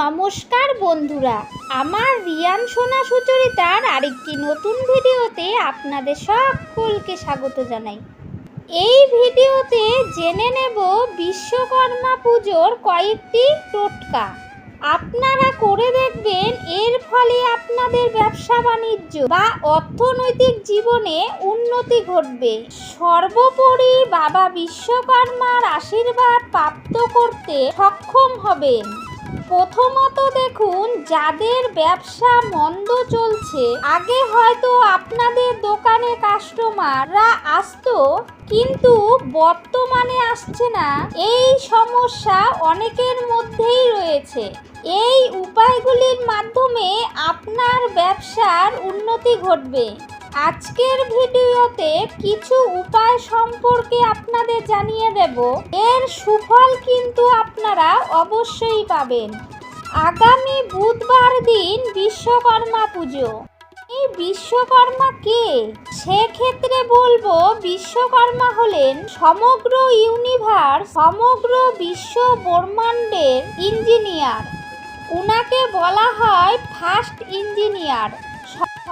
নমস্কার বন্ধুরা, আমার রিয়ান সোনা সুচরিতার আরেকটি নতুন ভিডিওতে আপনাদের সকলকে স্বাগত জানাই। এই ভিডিওতে জেনে নেব বিশ্বকর্মা পুজোর কয়েকটি টোটকা। আপনারা করে দেখবেন এর ফলে আপনাদের ব্যবসা বাণিজ্য বা অর্থনৈতিক জীবনে উন্নতি ঘটবে। সর্বোপরি বাবা বিশ্বকর্মার আশীর্বাদ প্রাপ্ত করতে সক্ষম হবেন। প্রথমত দেখুন, যাদের ব্যবসা মন্দ চলছে, আগে হয়তো আপনাদের দোকানে কাস্টমাররা আসতো, কিন্তু বর্তমানে আসছে না। এই সমস্যা অনেকের মধ্যেই রয়েছে। এই উপায়গুলির মাধ্যমে আপনার ব্যবসার উন্নতি ঘটবে। আজকের ভিডিওতে কিছু উপায় সম্পর্কে আপনাদের জানিয়ে দেব। এর সুফল কিন্তু আপনারা অবশ্যই পাবেন। আগামী বুধবার দিন বিশ্বকর্মা পুজো। এই বিশ্বকর্মা কে? সেক্ষেত্রে বলব বিশ্বকর্মা হলেন সমগ্র ইউনিভার্স, সমগ্র বিশ্ব ব্রহ্মাণ্ডের ইঞ্জিনিয়ার। উনাকে বলা হয় ফার্স্ট ইঞ্জিনিয়ার।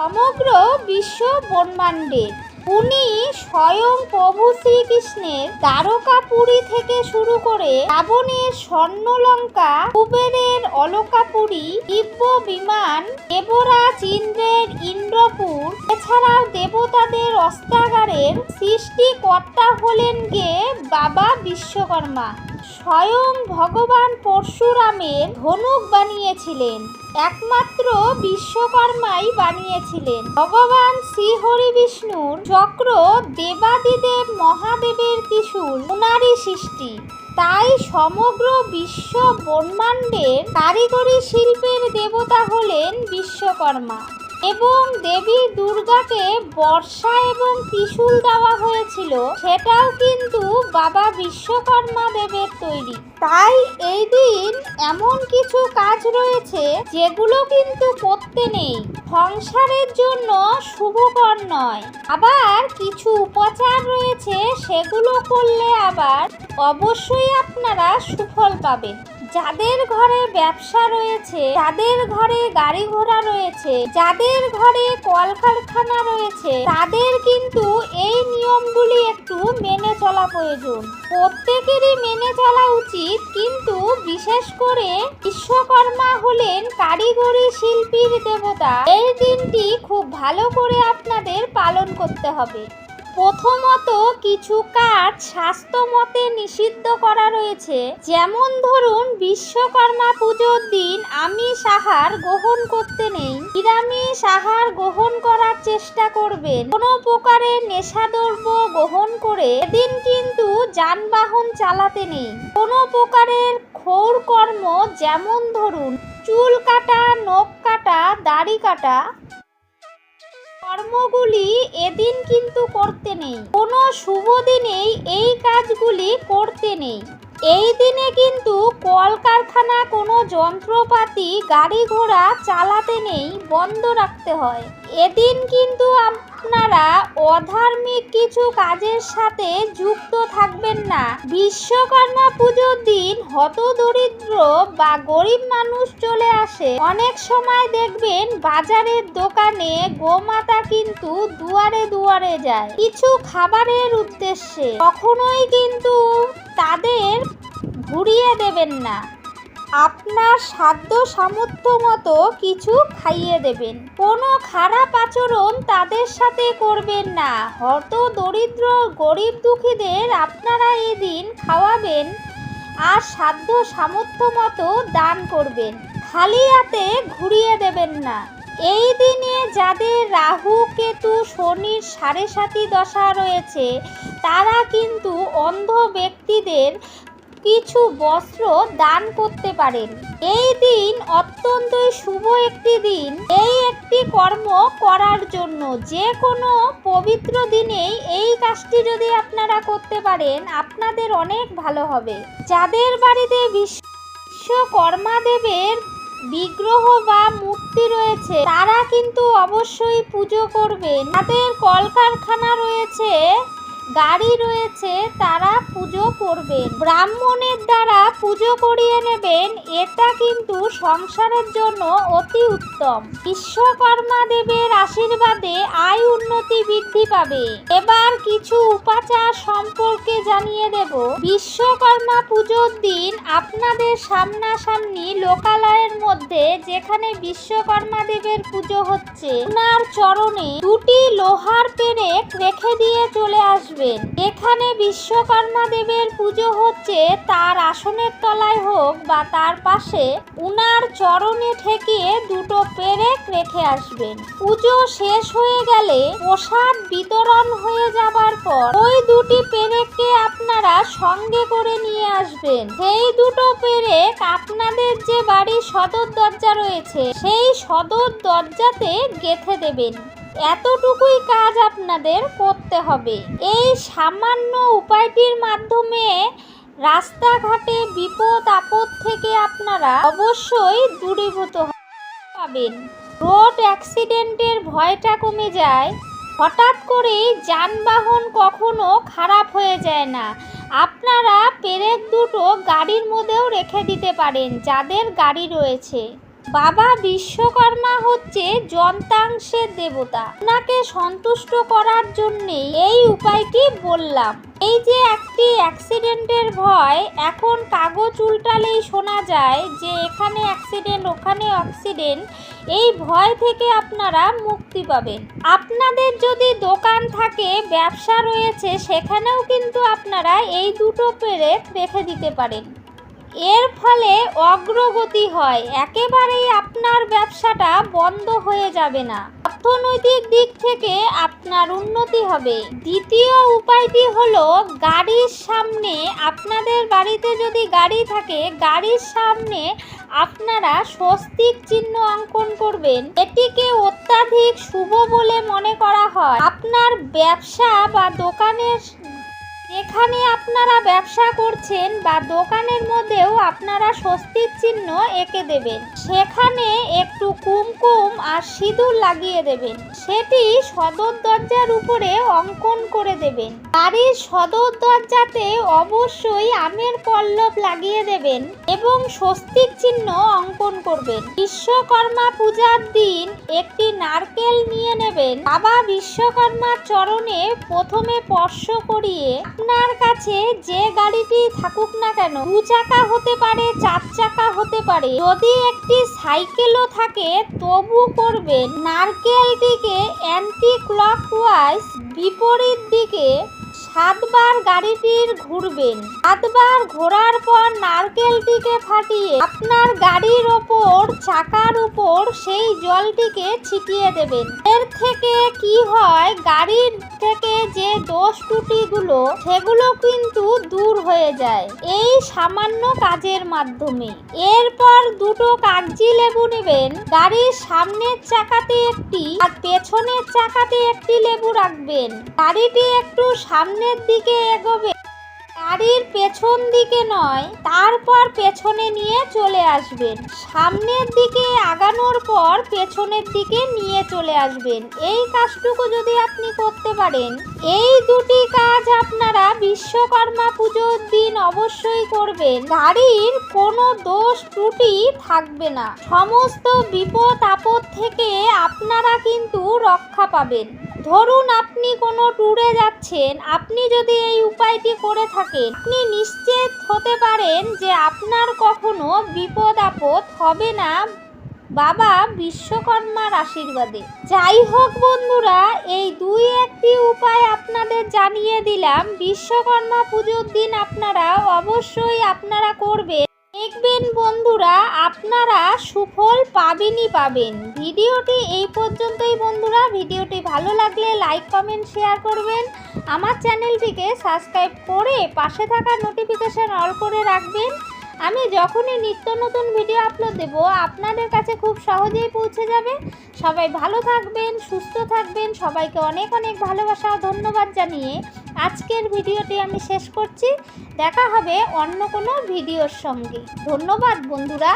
সমগ্র বিশ্ব ব্রহ্মাণ্ডের উনি স্বয়ং প্রভু শ্রীকৃষ্ণের দ্বারকাপুরী থেকে শুরু করে রাবণের স্বর্ণলঙ্কা, কুবেরের অলকাপুরী দিব্য বিমান দেবরাজ ইন্দ্রের ইন্দ্রপুর এছাড়াও দেবতাদের অস্ত্রাগারের সৃষ্টিকর্তা হলেন গে বাবা বিশ্বকর্মা। স্বয়ং ভগবান পরশুরামের ধনুক বানিয়েছিলেন। একমাত্র বিশ্বকর্মাই বানিয়েছিলেন। ভগবান শ্রীহরি বিষ্ণুর চক্র দেবাদিদেব মহাদেবের ত্রিশূল উনারই সৃষ্টি। তাই সমগ্র বিশ্ব ব্রহ্মাণ্ডের কারিগরি শিল্পের দেবতা হলেন বিশ্বকর্মা। এবং দেবী দুর্গাকে বর্ষা এবং ত্রিশূল দেওয়া হয়েছিল সেটাও কিন্তু বাবা বিশ্বকর্মা দেবের তৈরি। তাই এই দিন এমন কিছু কাজ রয়েছে যেগুলো কিন্তু করতে নেই। সংসারের জন্য শুভকর নয়। আবার কিছু উপচার রয়েছে, সেগুলো করলে আবার অবশ্যই আপনারা সুফল পাবেন। যাদের ঘরে ব্যবসা রয়েছে যাদের ঘরে গাড়ি ঘোড়া রয়েছে, যাদের ঘরে কলকারখানা রয়েছে, তাদের কিন্তু এই নিয়মগুলি একটু মেনে চলা প্রয়োজন। প্রত্যেকেরই মেনে চলা উচিত, কিন্তু বিশেষ করে বিশ্বকর্মা হলেন কারিগরি শিল্পীর দেবতা। এই দিনটি খুব ভালো করে আপনাদের পালন করতে হবে। প্রথমত কিছু কাজ স্বাস্থ্য মতে নিষিদ্ধ করা রয়েছে। যেমন ধরুন, বিশ্বকর্মা পুজোর দিন আমিষ আহার গ্রহণ করতে নেই। নিরামিষ আহার গ্রহণ করার চেষ্টা করবেন। কোনো প্রকারের নেশাদ্রব্য গ্রহণ করে এদিন কিন্তু যানবাহন চালাতে নেই। কোনো প্রকারের খোর কর্ম, যেমন ধরুন, চুল কাটা, নখ কাটা, দাড়ি কাটা কর্মগুলি এদিন কিন্তু করতে নেই। কোনো শুভ দিনেই এই কাজগুলি করতে নেই। এই দিনে কিন্তু কলকারখানা কোনো যন্ত্রপাতি গাড়ি ঘোড়া চালাতে নেই, বন্ধ রাখতে হয়। এদিন কিন্তু আপনারা অধার্মিক কিছু কাজের সাথে যুক্ত থাকবেন না, বিশ্বকর্মা পুজোর দিন হত দরিদ্র বা গরিব মানুষ চলে আসে। অনেক সময় দেখবেন বাজারের দোকানে গোমাতা কিন্তু দুয়ারে দুয়ারে যায়। কিছু খাবারের উদ্দেশ্যে। কখনোই কিন্তু তাদের ঘুরিয়ে দেবেন না। আপনার সাধ্য সামর্থ্য মতো কিছু খাইয়ে দেবেন। কোনো খারাপ আচরণ তাদের সাথে করবেন না। হত দরিদ্র গরিব দুঃখীদের আপনারা এদিন খাওয়াবেন আর সাধ্য সামর্থ্য মতো দান করবেন। খালি হাতে ঘুরিয়ে দেবেন না। এই দিনে যাদের রাহু, কেতু শনির সাড়ে সাতি দশা রয়েছে, তারা কিন্তু অন্ধ ব্যক্তিদের কিছু বস্ত্র দান করতে পারেন। এই দিন অত্যন্তই শুভ একটি দিন। এই একটি কর্ম করার জন্য যে কোনো পবিত্র দিনেই এই কাজটি যদি আপনারা করতে পারেন, আপনাদের অনেক ভালো হবে। যাদের বাড়িতে বিশ্বকর্মা দেবের বিগ্রহ বা মূর্তি রয়েছে, তারা কিন্তু অবশ্যই পুজো করবেন। তাদের কলকারখানা রয়েছে। গাড়ি রয়েছে, তারা পুজো করবেন। ব্রাহ্মণের দ্বারা পুজো করিয়ে নেবেন, এটা কিন্তু সংসারের জন্য অতি উত্তম। বিশ্বকর্মা দেবের আশীর্বাদে আয় উন্নতি বৃদ্ধি পাবে। এবার কিছু উপাচার সম্পর্কে জানিয়ে দেব। বিশ্বকর্মা পুজোর দিন আপনাদের সামনাসামনি লোকালয়ের মধ্যে যেখানে বিশ্বকর্মা দেবের পুজো হচ্ছে চরণে দুটি লোহার পেরেক রেখে দিয়ে চলে আসবেন এখানে বিশ্বকর্মা দেবের পুজো হচ্ছে তার আসনের তলায় হোক বা তার পাশে উনার চরণে ঠেকিয়ে দুটো পেরেক রেখে আসবেন। পুজো শেষ হয়ে গেলে প্রসাদ বিতরণ হয়ে যাবার পর ওই দুটি পেরেককে আপনারা সঙ্গে করে নিয়ে আসবেন। সেই দুটো পেরেক আপনাদের যে বাড়ির সদর দরজা রয়েছে, সেই সদর দরজাতে গেথে দেবেন। এতটুকুই কাজ আপনাদের করতে হবে। এই সামান্য উপায়টির মাধ্যমে রাস্তাঘাটে বিপদ আপদ থেকে আপনারা অবশ্যই দূরীভূত পাবেন। রোড অ্যাক্সিডেন্টের ভয়টা কমে যায়। হঠাৎ করেই যানবাহন কখনো খারাপ হয়ে যায় না। আপনারা পেরেক দুটো গাড়ির মধ্যেও রেখে দিতে পারেন, যাদের গাড়ি রয়েছে। বাবা বিশ্বকর্মা হচ্ছে যন্ত্রাংশের দেবতা। ওনাকে সন্তুষ্ট করার জন্যে এই উপায়টি বললাম। এই যে একটি অ্যাক্সিডেন্টের ভয়, এখন কাগজ উল্টালেই শোনা যায় যে এখানে অ্যাক্সিডেন্ট, ওখানে অ্যাক্সিডেন্ট, এই ভয় থেকে আপনারা মুক্তি পাবেন। আপনাদের যদি দোকান থাকে, ব্যবসা রয়েছে, সেখানেও কিন্তু আপনারা এই দুটো পেরেক রেখে দিতে পারেন। এর ফলে অগ্রগতি হয়। একেবারেই আপনার ব্যবসাটা বন্ধ হয়ে যাবে না। অর্থনৈতিক দিক থেকে আপনার উন্নতি হবে। দ্বিতীয় উপায়টি হলো গাড়ির সামনে আপনাদের বাড়িতে যদি গাড়ি থাকে, গাড়ির সামনে আপনারা স্বস্তিক চিহ্ন অঙ্কন করবেন। এটিকে অত্যাধিক শুভ বলে মনে করা হয়। আপনার ব্যবসা বা দোকানের যেখানে আপনারা ব্যবসা করছেন বা দোকানের মধ্যেও আপনারা স্বস্তির চিহ্ন এঁকে দেবেন। সেখানে একটু কুমকুম আর সিঁদুর লাগিয়ে দেবেন। সেটি সদর দরজার উপরে অঙ্কন করে দেবেন। বাড়ির সদর দরজাতে অবশ্যই আমের পল্লব লাগিয়ে দেবেন এবং স্বস্তিক চিহ্ন অঙ্কন করবেন। বিশ্বকর্মা পূজার দিন একটি নারকেল নিয়ে নেবেন। বাবা বিশ্বকর্মার চরণে প্রথমে স্পর্শ করিয়ে আপনার কাছে যে গাড়িটি থাকুক না কেন, দু চাকা হতে পারে, চার চাকা হতে পারে। যদি একটি সাইকেলও থাকে, তবু করবেন, নারকেলটিকে অ্যান্টি ক্লকওয়াইজ বিপরীত দিকে সাতবার গাড়িটির ঘুরবেন। সাতবার ঘোরার পর নারকেলটিকে ফাটিয়ে আপনার গাড়ির ওপর, চাকার উপর সেই জলটিকে ছিটিয়ে দেবেন। এর থেকে কি হয়, গাড়ির থেকে যে দোষ ত্রুটিগুলো, সেগুলো কিন্তু দূর হয়ে যায় এই সামান্য কাজের মাধ্যমে। এরপর দুটো কাগজি লেবু নেবেন। গাড়ির সামনের চাকাতে একটি আর পেছনের চাকাতে একটি লেবু রাখবেন। গাড়িটি একটু সামনের দিকে এগোবে। গাড়ির পেছন দিকে নয়, তারপর পেছনে নিয়ে চলে আসবেন। সামনের দিকে আগানোর পর পেছনের দিকে নিয়ে চলে আসবেন। এই কাজটুকু যদি আপনি করতে পারেন, এই দুটি কাজ আপনারা বিশ্বকর্মা পুজোর দিন অবশ্যই করবেন। গাড়ির কোনো দোষ ত্রুটি থাকবে না। সমস্ত বিপদ আপদ থেকে আপনারা কিন্তু রক্ষা পাবেন। ধরুন আপনি কোনো ট্যুরে যাচ্ছেন, আপনি যদি এই উপায়টি করে থাকেন, আপনি নিশ্চিত হতে পারেন যে আপনার কখনো বিপদ আপদ হবে না। বাবা বিশ্বকর্মার আশীর্বাদে। যাই হোক বন্ধুরা, এই দুই একটি উপায় আপনাদের জানিয়ে দিলাম। বিশ্বকর্মা পুজোর দিন আপনারা অবশ্যই আপনারা করবেন। দেখবেন বন্ধুরা, আপনারা সুফল পাবেনই পাবেন। ভিডিওটি এই পর্যন্তই বন্ধুরা। ভিডিওটি ভালো লাগলে লাইক কমেন্ট শেয়ার করবেন। আমার চ্যানেলটিকে সাবস্ক্রাইব করে পাশে থাকা নোটিফিকেশান অল করে রাখবেন। আমি যখনই নিত্য নতুন ভিডিও আপলোড দেব, আপনাদের কাছে খুব সহজেই পৌঁছে যাবে। সবাই ভালো থাকবেন, সুস্থ থাকবেন, সবাইকে অনেক অনেক ভালোবাসা ধন্যবাদ জানিয়ে আজকের ভিডিওটি আমি শেষ করছি। দেখা হবে অন্য কোনো ভিডিওর সঙ্গে। ধন্যবাদ, বন্ধুরা।